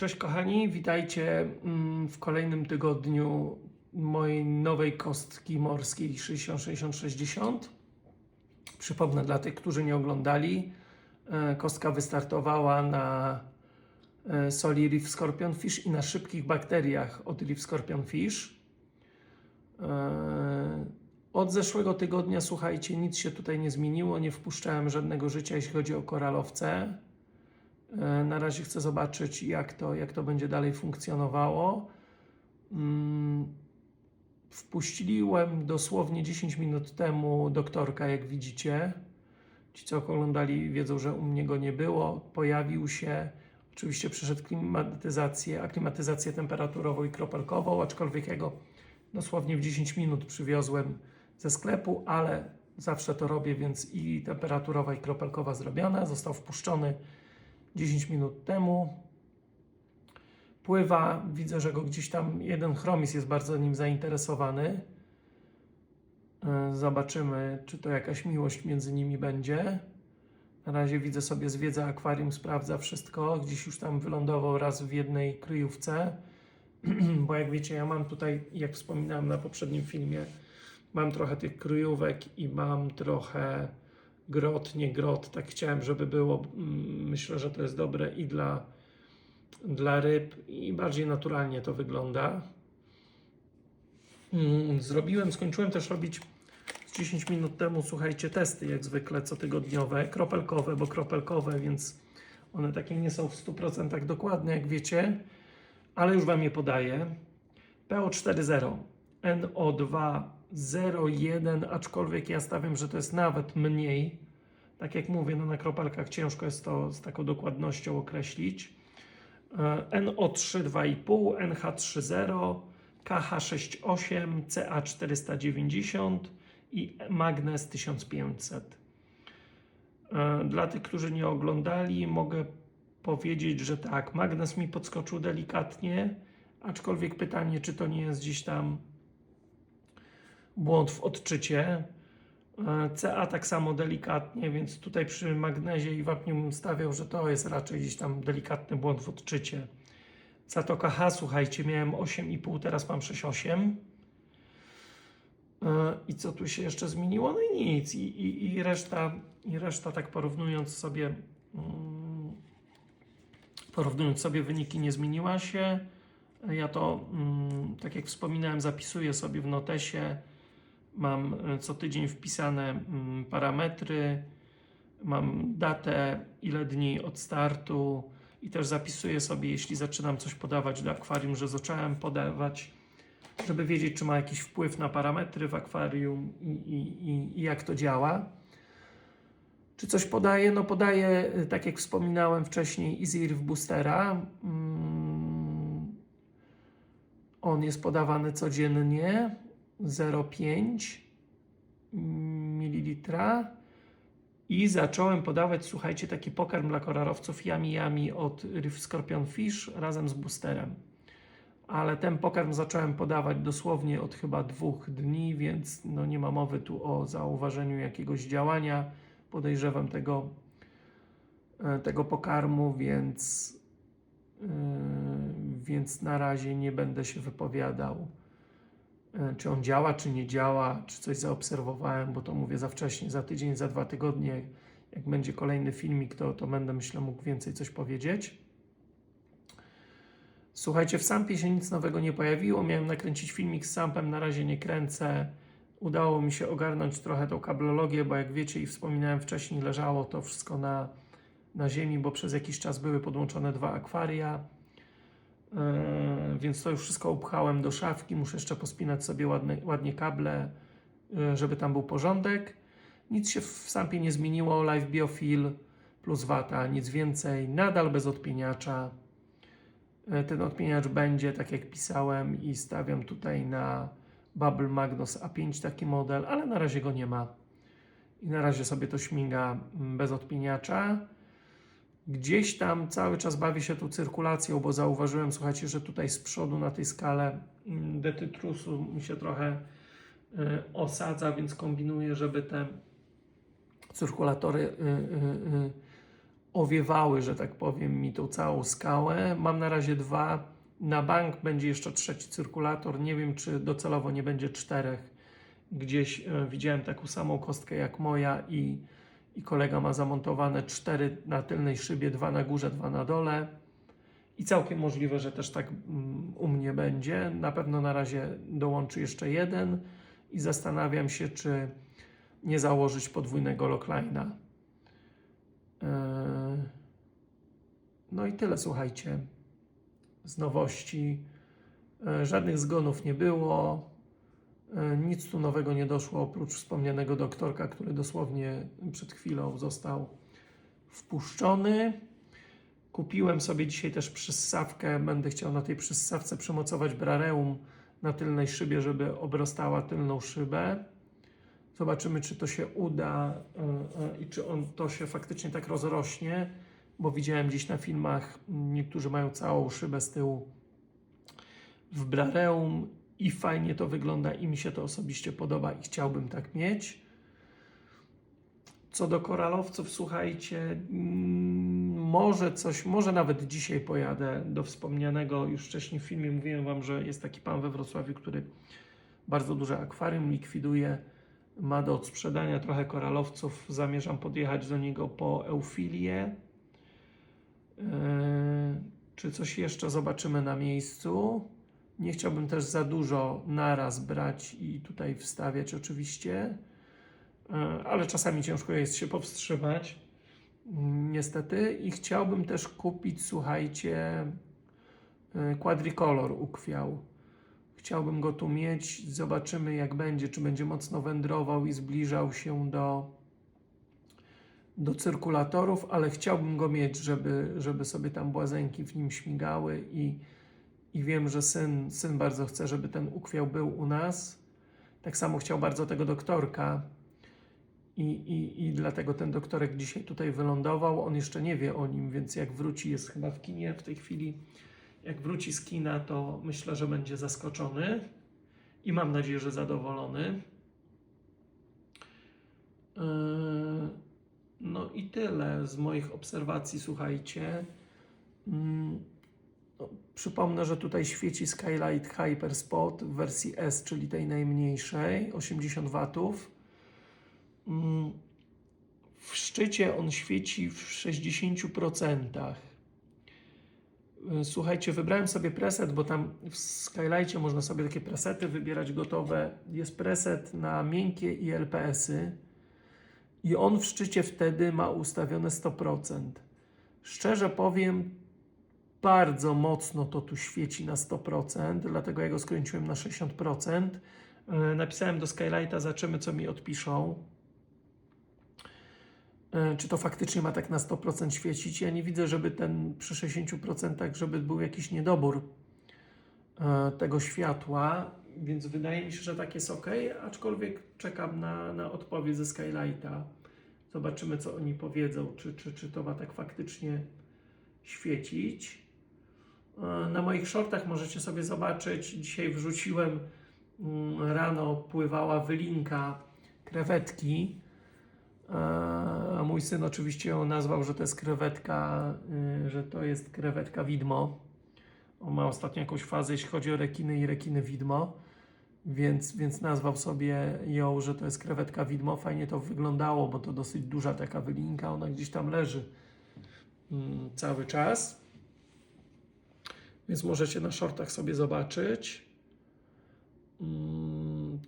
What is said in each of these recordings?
Cześć kochani, witajcie mm, w kolejnym tygodniu mojej nowej kostki morskiej 60-60-60. Przypomnę dla tych, którzy nie oglądali, e, kostka wystartowała na e, soli Reef Scorpion Fish i na szybkich bakteriach od Reef Scorpion Fish. E, Od zeszłego tygodnia, słuchajcie, nic się tutaj nie zmieniło, nie wpuszczałem żadnego życia, jeśli chodzi o koralowce. E, Na razie chcę zobaczyć, jak to, jak to będzie dalej funkcjonowało. Mm, Wpuściłem dosłownie 10 minut temu doktorka, jak widzicie. Ci, co oglądali, wiedzą, że u mnie go nie było. Pojawił się. Oczywiście przeszedł klimatyzację, aklimatyzację temperaturową i kropelkową, aczkolwiek ja go dosłownie w 10 minut przywiozłem ze sklepu, ale zawsze to robię, więc i temperaturowa, i kropelkowa zrobiona. Został wpuszczony 10 minut temu. Pływa, widzę, że go gdzieś tam jeden chromis jest bardzo nim zainteresowany. E, Zobaczymy, czy to jakaś miłość między nimi będzie. Na razie widzę sobie, zwiedza akwarium, sprawdza wszystko. Gdzieś już tam wylądował raz w jednej kryjówce. Bo jak wiecie, ja mam tutaj, jak wspominałem na poprzednim filmie, mam trochę tych kryjówek i mam trochę grot, nie grot. Tak chciałem, żeby było. Mm, Myślę, że to jest dobre i dla, dla ryb, i bardziej naturalnie to wygląda. Mm, Zrobiłem, skończyłem też robić z 10 minut temu, słuchajcie, testy jak zwykle cotygodniowe, kropelkowe, bo kropelkowe, więc one takie nie są w 100% dokładne, jak wiecie, ale już Wam je podaję. PO40, NO201, aczkolwiek ja stawiam, że to jest nawet mniej. Tak jak mówię, no na kropelkach ciężko jest to z taką dokładnością określić. E, NO3 2,5, NH30, KH68, CA490 i Magnes 1500. E, Dla tych, którzy nie oglądali, mogę powiedzieć, że tak, magnes mi podskoczył delikatnie, aczkolwiek pytanie, czy to nie jest gdzieś tam błąd w odczycie. E, CA tak samo delikatnie, więc tutaj przy magnezie i wapniu stawiał, że to jest raczej gdzieś tam delikatny błąd w odczycie. Zatoka H, słuchajcie, miałem 8,5, teraz mam 6,8. E, I co tu się jeszcze zmieniło? No i nic. I, i, i, reszta, I reszta, tak porównując sobie, mm, porównując sobie wyniki, nie zmieniła się. Ja to, mm, tak jak wspominałem, zapisuję sobie w notesie. Mam e, co tydzień wpisane mm, parametry, mam datę, ile dni od startu i też zapisuję sobie, jeśli zaczynam coś podawać do akwarium, że zacząłem podawać, żeby wiedzieć, czy ma jakiś wpływ na parametry w akwarium i, i, i, i jak to działa. Czy coś podaję? No podaję, e, tak jak wspominałem wcześniej, Easy Reef Boostera. Mm, On jest podawany codziennie 0,5 ml i zacząłem podawać, słuchajcie, taki pokarm dla koralowców Yami Yami od Reef Scorpion Fish razem z boosterem. Ale ten pokarm zacząłem podawać dosłownie od chyba dwóch dni, więc no nie ma mowy tu o zauważeniu jakiegoś działania. Podejrzewam tego, e, tego pokarmu, więc, yy, więc na razie nie będę się wypowiadał czy on działa, czy nie działa, czy coś zaobserwowałem, bo to mówię za wcześnie, za tydzień, za dwa tygodnie, jak będzie kolejny filmik, to, to będę myślę mógł więcej coś powiedzieć. Słuchajcie, w Sampie się nic nowego nie pojawiło, miałem nakręcić filmik z Sampem, na razie nie kręcę. Udało mi się ogarnąć trochę tą kablologię, bo jak wiecie i wspominałem wcześniej, leżało to wszystko na, na ziemi, bo przez jakiś czas były podłączone dwa akwaria. Yy, więc to już wszystko upchałem do szafki. Muszę jeszcze pospinać sobie ładne, ładnie kable, yy, żeby tam był porządek. Nic się w Sampie nie zmieniło. Live Biofil plus wata, nic więcej. Nadal bez odpieniacza. Yy, Ten odpieniacz będzie, tak jak pisałem, i stawiam tutaj na Bubble Magnus A5 taki model, ale na razie go nie ma. I na razie sobie to śmiga mm, bez odpieniacza. Gdzieś tam cały czas bawię się tu cyrkulacją, bo zauważyłem, słuchajcie, że tutaj z przodu na tej skale detytrusu mi się trochę y, osadza, więc kombinuję, żeby te cyrkulatory y, y, owiewały, że tak powiem, mi tą całą skałę. Mam na razie dwa. Na bank będzie jeszcze trzeci cyrkulator. Nie wiem, czy docelowo nie będzie czterech. Gdzieś widziałem taką samą kostkę jak moja i, i kolega ma zamontowane cztery na tylnej szybie, dwa na górze, dwa na dole. I całkiem możliwe, że też tak mm, u mnie będzie. Na pewno na razie dołączy jeszcze jeden i zastanawiam się, czy nie założyć podwójnego lockline'a. Yy, No i tyle, słuchajcie. Z nowości. Yy, Żadnych zgonów nie było. Yy, Nic tu nowego nie doszło, oprócz wspomnianego doktorka, który dosłownie przed chwilą został wpuszczony. Kupiłem sobie dzisiaj też przyssawkę. Będę chciał na tej przyssawce przymocować brareum na tylnej szybie, żeby obrastała tylną szybę. Zobaczymy, czy to się uda y, y, i czy on to się faktycznie tak rozrośnie, bo widziałem gdzieś na filmach, niektórzy mają całą szybę z tyłu w brareum i fajnie to wygląda i mi się to osobiście podoba i chciałbym tak mieć. Co do koralowców, słuchajcie, mm, może coś, może nawet dzisiaj pojadę do wspomnianego już wcześniej w filmie. Mówiłem Wam, że jest taki pan we Wrocławiu, który bardzo duże akwarium likwiduje. Ma do odsprzedania trochę koralowców. Zamierzam podjechać do niego po eufilię. Yy, czy coś jeszcze zobaczymy na miejscu? Nie chciałbym też za dużo naraz brać i tutaj wstawiać oczywiście. Yy, ale czasami ciężko jest się powstrzymać. Mm, Niestety. I chciałbym też kupić, słuchajcie, yy, quadricolor ukwiał. Chciałbym go tu mieć. Zobaczymy, jak będzie. Czy będzie mocno wędrował i zbliżał się do, do cyrkulatorów, ale chciałbym go mieć, żeby, żeby sobie tam błazenki w nim śmigały. I, i wiem, że syn, syn bardzo chce, żeby ten ukwiał był u nas. Tak samo chciał bardzo tego doktorka. I, i, I dlatego ten doktorek dzisiaj tutaj wylądował. On jeszcze nie wie o nim, więc jak wróci, jest chyba w kinie w tej chwili. Jak wróci z kina, to myślę, że będzie zaskoczony i mam nadzieję, że zadowolony. Yy, No i tyle z moich obserwacji, słuchajcie. Mm, Przypomnę, że tutaj świeci Skylight Hyper Spot w wersji S, czyli tej najmniejszej, 80 W. Mm, W szczycie on świeci w 60%. Y, Słuchajcie, wybrałem sobie preset, bo tam w Skylightie można sobie takie presety wybierać gotowe. Jest preset na miękkie i LPS-y i on w szczycie wtedy ma ustawione 100%. Szczerze powiem, bardzo mocno to tu świeci na 100%, dlatego ja go skręciłem na 60%. Y, Napisałem do Skylighta, zobaczymy co mi odpiszą. E, czy to faktycznie ma tak na 100% świecić. Ja nie widzę, żeby ten przy 60%, żeby był jakiś niedobór e, tego światła, więc wydaje mi się, że tak jest ok, aczkolwiek czekam na, na odpowiedź ze Skylighta. Zobaczymy, co oni powiedzą, czy, czy, czy to ma tak faktycznie świecić. E, Na moich shortach możecie sobie zobaczyć, dzisiaj wrzuciłem mm, rano pływała wylinka krewetki. A mój syn oczywiście ją nazwał, że to jest krewetka, y, że to jest krewetka widmo. On ma ostatnio jakąś fazę, jeśli chodzi o rekiny i rekiny widmo, więc, więc nazwał sobie ją, że to jest krewetka widmo. Fajnie to wyglądało, bo to dosyć duża taka wylinka, ona gdzieś tam leży mm, cały czas. Więc możecie na shortach sobie zobaczyć. Mm,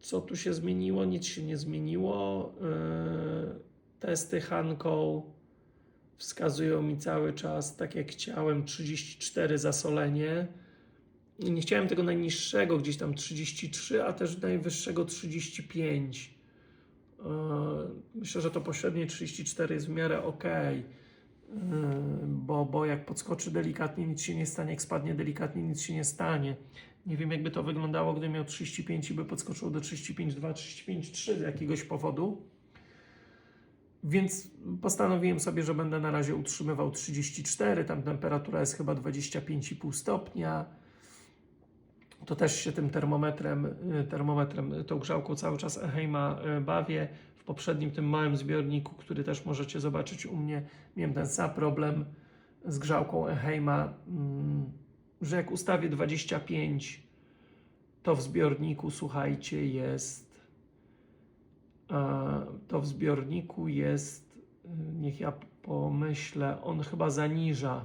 co tu się zmieniło? Nic się nie zmieniło. Yy, testy Hanką wskazują mi cały czas, tak jak chciałem, 34 zasolenie. Nie chciałem tego najniższego, gdzieś tam 33, a też najwyższego 35. Yy, Myślę, że to pośrednie 34 jest w miarę ok, bo, bo jak podskoczy delikatnie, nic się nie stanie, jak spadnie delikatnie, nic się nie stanie. Nie wiem, jakby to wyglądało, gdybym miał 35 i by podskoczyło do 35,2, 35,3 z jakiegoś powodu. Więc postanowiłem sobie, że będę na razie utrzymywał 34, tam temperatura jest chyba 25,5 stopnia. To też się tym termometrem, y, termometrem, tą grzałką cały czas Eheima y, bawię. W poprzednim tym małym zbiorniku, który też możecie zobaczyć u mnie, miałem ten sam problem z grzałką Eheima, mm, że jak ustawię 25, to w zbiorniku, słuchajcie, jest to w zbiorniku jest, y, niech ja pomyślę, on chyba zaniża,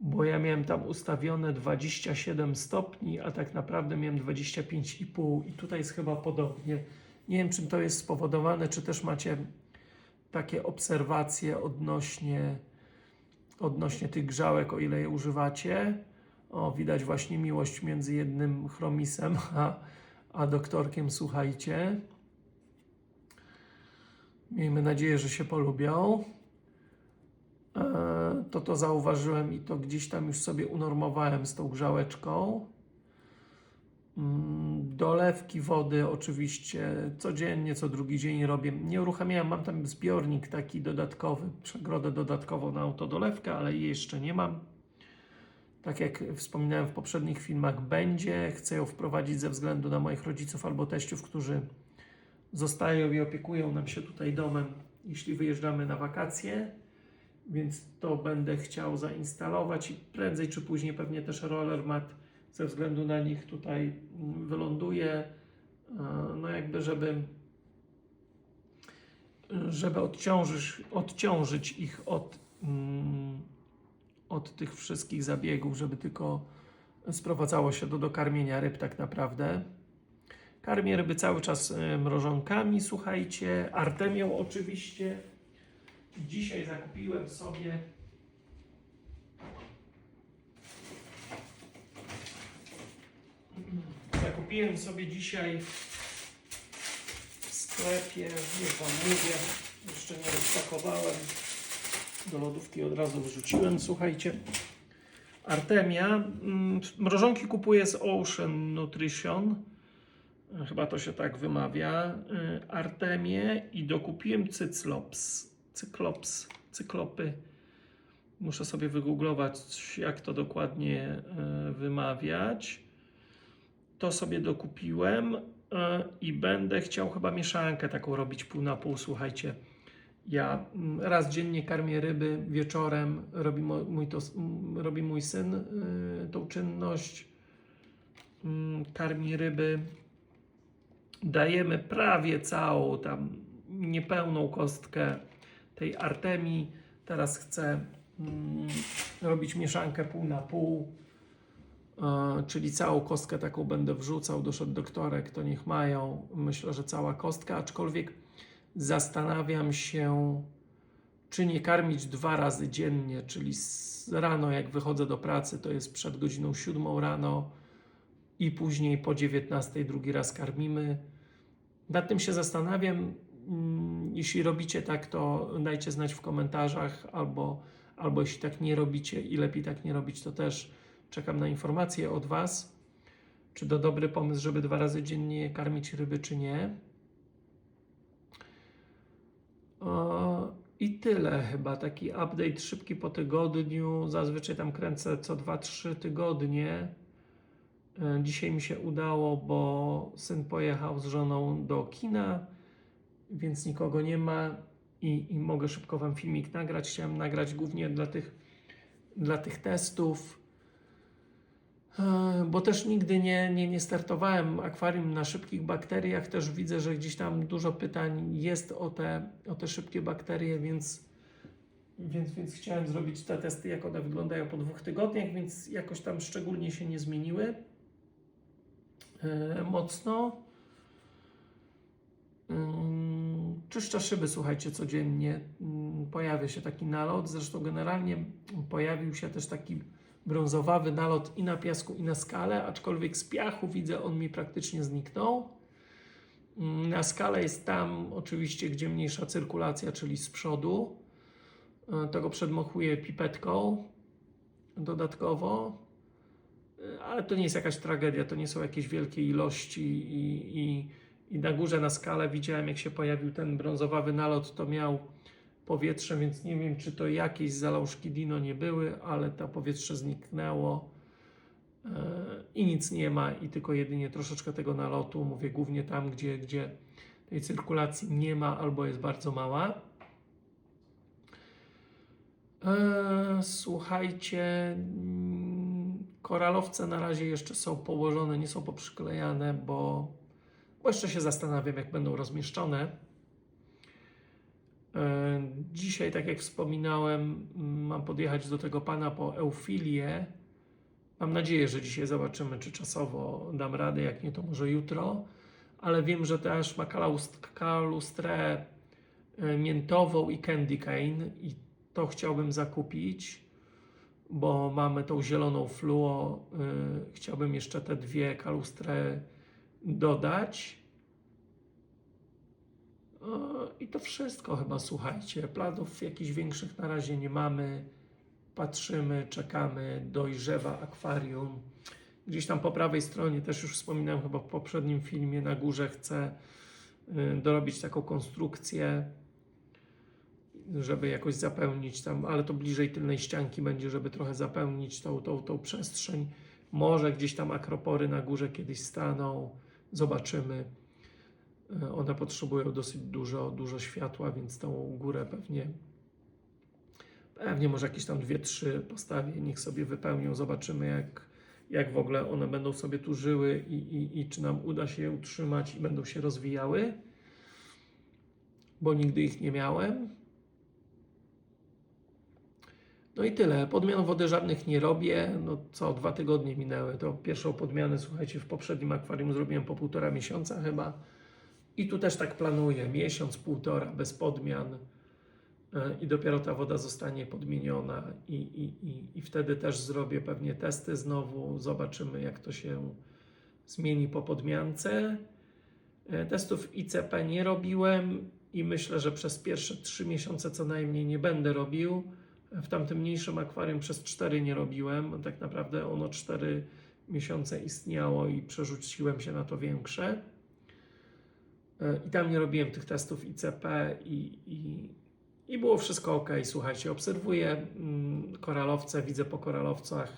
bo ja miałem tam ustawione 27 stopni, a tak naprawdę miałem 25,5 i tutaj jest chyba podobnie. Nie wiem, czym to jest spowodowane, czy też macie takie obserwacje odnośnie, odnośnie tych grzałek, o ile je używacie. O, widać właśnie miłość między jednym chromisem a, a doktorkiem, słuchajcie. Miejmy nadzieję, że się polubią. E, To to zauważyłem i to gdzieś tam już sobie unormowałem z tą grzałeczką. Mm, Dolewki wody oczywiście codziennie, co drugi dzień robię. Nie uruchamiałem, mam tam zbiornik taki dodatkowy, przegrodę dodatkową na autodolewkę, ale jej jeszcze nie mam. Tak jak wspominałem w poprzednich filmach, będzie. Chcę ją wprowadzić ze względu na moich rodziców albo teściów, którzy zostają i opiekują nam się tutaj domem, jeśli wyjeżdżamy na wakacje. Więc to będę chciał zainstalować i prędzej czy później pewnie też roller mat ze względu na nich tutaj wyląduje. E, No jakby, żeby żeby odciążyć, odciążyć ich od, mm, od tych wszystkich zabiegów, żeby tylko sprowadzało się do dokarmienia ryb tak naprawdę. Karmię ryby cały czas e, mrożonkami, słuchajcie, artemią oczywiście. Dzisiaj zakupiłem sobie Zakupiłem sobie dzisiaj w sklepie, już Wam mówię, jeszcze nie rozpakowałem, do lodówki od razu wrzuciłem, słuchajcie. Artemia, mm, mrożonki kupuję z Ocean Nutrition, chyba to się tak wymawia, y, Artemię i dokupiłem Cyclops, Cyklops, Cyklopy. Muszę sobie wygooglować, jak to dokładnie y, wymawiać to sobie dokupiłem e, i będę chciał chyba mieszankę taką robić pół na pół. Słuchajcie, ja mm, raz dziennie karmię ryby, wieczorem robi mój, to, robi mój syn y, tą czynność. Mm, Karmi ryby. Dajemy prawie całą tam niepełną kostkę tej artemii. Teraz chcę mm, robić mieszankę pół na pół. E, czyli całą kostkę taką będę wrzucał, doszedł doktorek, to niech mają. Myślę, że cała kostka, aczkolwiek zastanawiam się, czy nie karmić dwa razy dziennie, czyli rano jak wychodzę do pracy, to jest przed godziną 7 rano i później po 19 drugi raz karmimy. Nad tym się zastanawiam. Mm, Jeśli robicie tak, to dajcie znać w komentarzach, albo, albo jeśli tak nie robicie i lepiej tak nie robić, to też Czekam na informacje od Was, czy to dobry pomysł, żeby dwa razy dziennie karmić ryby, czy nie. O, I tyle chyba. Taki update szybki po tygodniu. Zazwyczaj tam kręcę co 2-3 tygodnie. E, Dzisiaj mi się udało, bo syn pojechał z żoną do kina, więc nikogo nie ma i, i mogę szybko Wam filmik nagrać. Chciałem nagrać głównie dla tych, dla tych testów. E, Bo też nigdy nie, nie, nie startowałem akwarium na szybkich bakteriach. Też widzę, że gdzieś tam dużo pytań jest o te, o te szybkie bakterie, więc, więc, więc chciałem zrobić te testy, jak one wyglądają po dwóch tygodniach, więc jakoś tam szczególnie się nie zmieniły e, mocno. Ym, Czyszczę szyby, słuchajcie, codziennie. Pojawia się taki nalot. Zresztą generalnie pojawił się też taki brązowawy nalot i na piasku, i na skale, aczkolwiek z piachu widzę, on mi praktycznie zniknął. Ym, Na skale jest tam oczywiście, gdzie mniejsza cyrkulacja, czyli z przodu. Y, Tego przedmochuję pipetką dodatkowo. Y, Ale to nie jest jakaś tragedia, to nie są jakieś wielkie ilości i, i, i na górze na skalę widziałem, jak się pojawił ten brązowawy nalot, to miał powietrze, więc nie wiem, czy to jakieś zalążki dino nie były, ale to powietrze zniknęło e, i nic nie ma i tylko jedynie troszeczkę tego nalotu, mówię głównie tam, gdzie, gdzie tej cyrkulacji nie ma albo jest bardzo mała. Eee, słuchajcie, koralowce na razie jeszcze są położone, nie są poprzyklejane, bo, bo jeszcze się zastanawiam, jak będą rozmieszczone. E, Dzisiaj, tak jak wspominałem, mam podjechać do tego pana po eufilię. Mam nadzieję, że dzisiaj zobaczymy, czy czasowo dam radę, jak nie, to może jutro. Ale wiem, że też ma kalust- kalustrę e, miętową i candy cane i to chciałbym zakupić, bo mamy tą zieloną fluo. e, Chciałbym jeszcze te dwie kalustry dodać. E, I to wszystko chyba, słuchajcie. Planów jakichś większych na razie nie mamy. Patrzymy, czekamy, dojrzewa akwarium. Gdzieś tam po prawej stronie, też już wspominałem chyba w poprzednim filmie, na górze chcę y, dorobić taką konstrukcję, żeby jakoś zapełnić tam, ale to bliżej tylnej ścianki będzie, żeby trochę zapełnić tą, tą, tą przestrzeń. Może gdzieś tam akropory na górze kiedyś staną, zobaczymy. Y, One potrzebują dosyć dużo, dużo światła, więc tą górę pewnie pewnie może jakieś tam dwie, trzy postawię, niech sobie wypełnią, zobaczymy jak, jak w ogóle one będą sobie tu żyły i, i, i czy nam uda się je utrzymać i będą się rozwijały, bo nigdy ich nie miałem. No i tyle. Podmian wody żadnych nie robię. No co, dwa tygodnie minęły. To pierwszą podmianę, słuchajcie, w poprzednim akwarium zrobiłem po półtora miesiąca chyba. I tu też tak planuję. Miesiąc, półtora bez podmian. E, I dopiero ta woda zostanie podmieniona. I, i, i, I wtedy też zrobię pewnie testy znowu. Zobaczymy, jak to się zmieni po podmiance. E, Testów ICP nie robiłem i myślę, że przez pierwsze 3 miesiące co najmniej nie będę robił. W tamtym mniejszym akwarium przez 4 nie robiłem. Tak naprawdę ono 4 miesiące istniało i przerzuciłem się na to większe. I tam nie robiłem tych testów ICP i, i, i było wszystko ok. Słuchajcie, obserwuję mm, koralowce, widzę po koralowcach.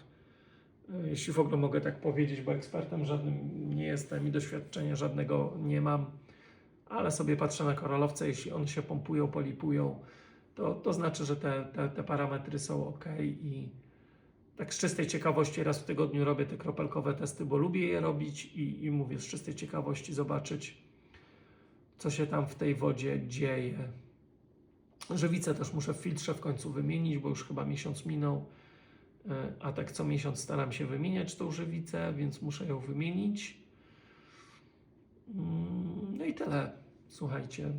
E, Jeśli w ogóle mogę tak powiedzieć, bo ekspertem żadnym nie jestem i doświadczenia żadnego nie mam, ale sobie patrzę na koralowce, jeśli one się pompują, polipują, to, to znaczy, że te, te, te parametry są ok i tak z czystej ciekawości raz w tygodniu robię te kropelkowe testy, bo lubię je robić i, i mówię z czystej ciekawości zobaczyć, co się tam w tej wodzie dzieje. Żywice też muszę w filtrze w końcu wymienić, bo już chyba miesiąc minął, e, a tak co miesiąc staram się wymieniać tą żywicę, więc muszę ją wymienić. Mm, No i tyle, słuchajcie.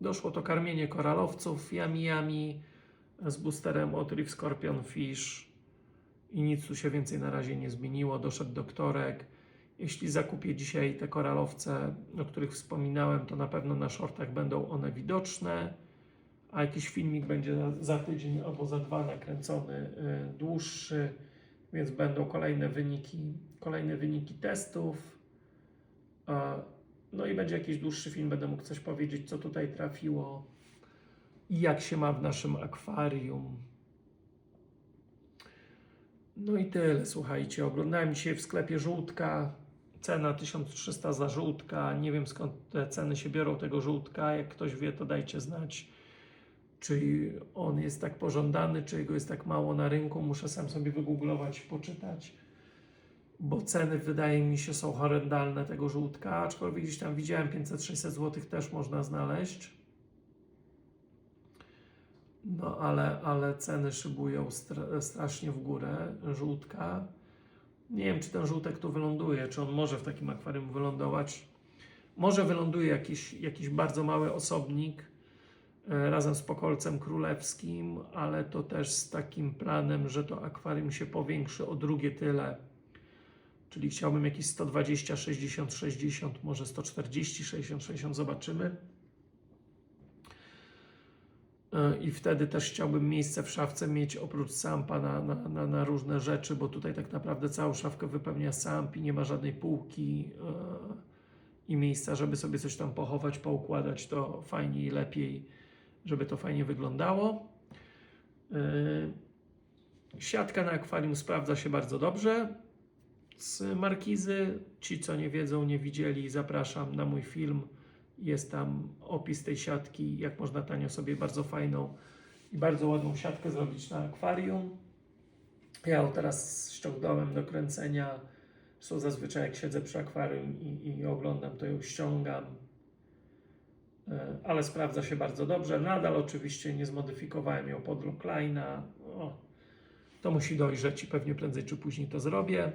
Doszło to karmienie koralowców yami z boosterem od Reef Scorpion Fish i nic tu się więcej na razie nie zmieniło. Doszedł doktorek. Jeśli zakupię dzisiaj te koralowce, o których wspominałem, to na pewno na shortach będą one widoczne, a jakiś filmik będzie za, tydzień albo za dwa nakręcony y, dłuższy, więc będą kolejne wyniki, kolejne wyniki testów. No i będzie jakiś dłuższy film, będę mógł coś powiedzieć, co tutaj trafiło i jak się ma w naszym akwarium. No i tyle, słuchajcie. Oglądałem dzisiaj w sklepie żółtka. Cena 1300 za żółtka. Nie wiem skąd te ceny się biorą tego żółtka. Jak ktoś wie, to dajcie znać, czy on jest tak pożądany, czy jego jest tak mało na rynku. Muszę sam sobie wygooglować, poczytać, bo ceny wydaje mi się są horrendalne tego żółtka. Aczkolwiek gdzieś tam widziałem 500-600 zł też można znaleźć. No ale, ale ceny szybują stra- strasznie w górę żółtka. Nie wiem, czy ten żółtek tu wyląduje, czy on może w takim akwarium wylądować. Może wyląduje jakiś, jakiś bardzo mały osobnik e, razem z pokolcem królewskim, ale to też z takim planem, że to akwarium się powiększy o drugie tyle. Czyli chciałbym jakieś 120, 60, 60, może 140, 60, 60, zobaczymy. E, I wtedy też chciałbym miejsce w szafce mieć oprócz sampa na, na, na, na różne rzeczy, bo tutaj tak naprawdę całą szafkę wypełnia samp i nie ma żadnej półki e, i miejsca, żeby sobie coś tam pochować, poukładać to fajniej i lepiej, żeby to fajnie wyglądało. E, siatka na akwarium sprawdza się bardzo dobrze. Z markizy, ci co nie wiedzą, nie widzieli, zapraszam na mój film Jest tam opis tej siatki, jak można tanio sobie bardzo fajną i bardzo ładną siatkę zrobić na akwarium. Ja ją teraz ściągnąłem do kręcenia. So zazwyczaj jak siedzę przy akwarium i, i oglądam, to ją ściągam. E, Ale sprawdza się bardzo dobrze. Nadal oczywiście nie zmodyfikowałem ją pod Lockline'a. To musi dojrzeć i pewnie prędzej czy później to zrobię.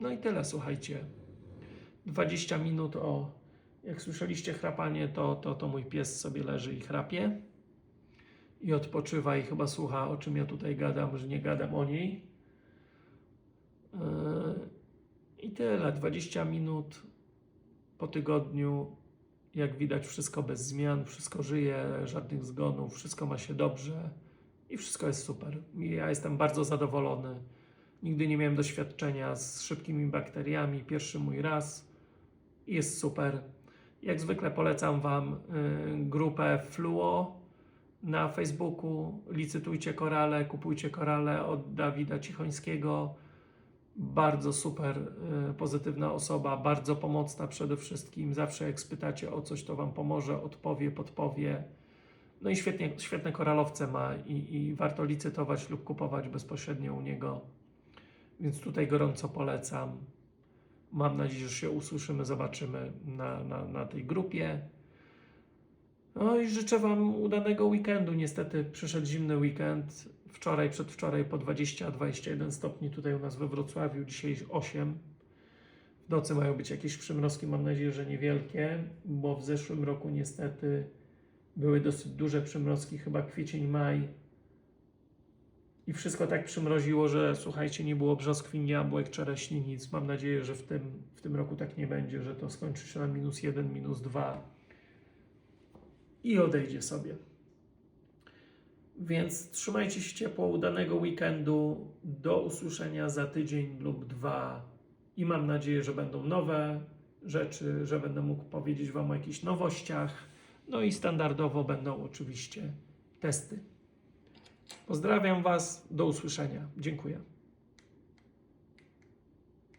No i tyle, słuchajcie. 20 minut o. Jak słyszeliście chrapanie, to, to, to mój pies sobie leży i chrapie. I odpoczywa i chyba słucha, o czym ja tutaj gadam, że nie gadam o niej. Yy, I tyle. 20 minut po tygodniu. Jak widać, wszystko bez zmian, wszystko żyje, żadnych zgonów, wszystko ma się dobrze i wszystko jest super. Ja jestem bardzo zadowolony. Nigdy nie miałem doświadczenia z szybkimi bakteriami. Pierwszy mój raz. I Jest super. Jak zwykle polecam Wam y, grupę Fluo na Facebooku. Licytujcie korale, kupujcie korale od Dawida Cichońskiego. Bardzo super, y, pozytywna osoba, bardzo pomocna przede wszystkim. Zawsze jak spytacie o coś, to Wam pomoże, odpowie, podpowie. No i świetnie, świetne koralowce ma i, i warto licytować lub kupować bezpośrednio u niego. Więc tutaj gorąco polecam. Mam nadzieję, że się usłyszymy, zobaczymy na, na, na tej grupie. No i życzę Wam udanego weekendu. Niestety przyszedł zimny weekend. Wczoraj, przedwczoraj po 20-21 stopni tutaj u nas we Wrocławiu, dzisiaj 8. W nocy mają być jakieś przymrozki, mam nadzieję, że niewielkie, bo w zeszłym roku niestety były dosyć duże przymrozki, chyba kwiecień, maj. I wszystko tak przymroziło, że słuchajcie, nie było brzoskwin, jabłek, czereśni, nic. Mam nadzieję, że w tym, w tym roku tak nie będzie, że to skończy się na minus jeden, minus dwa i odejdzie sobie. Więc trzymajcie się ciepło, udanego weekendu. Do usłyszenia za tydzień lub dwa. I mam nadzieję, że będą nowe rzeczy, że będę mógł powiedzieć Wam o jakichś nowościach. No i standardowo będą oczywiście testy. Pozdrawiam Was, do usłyszenia. Dziękuję.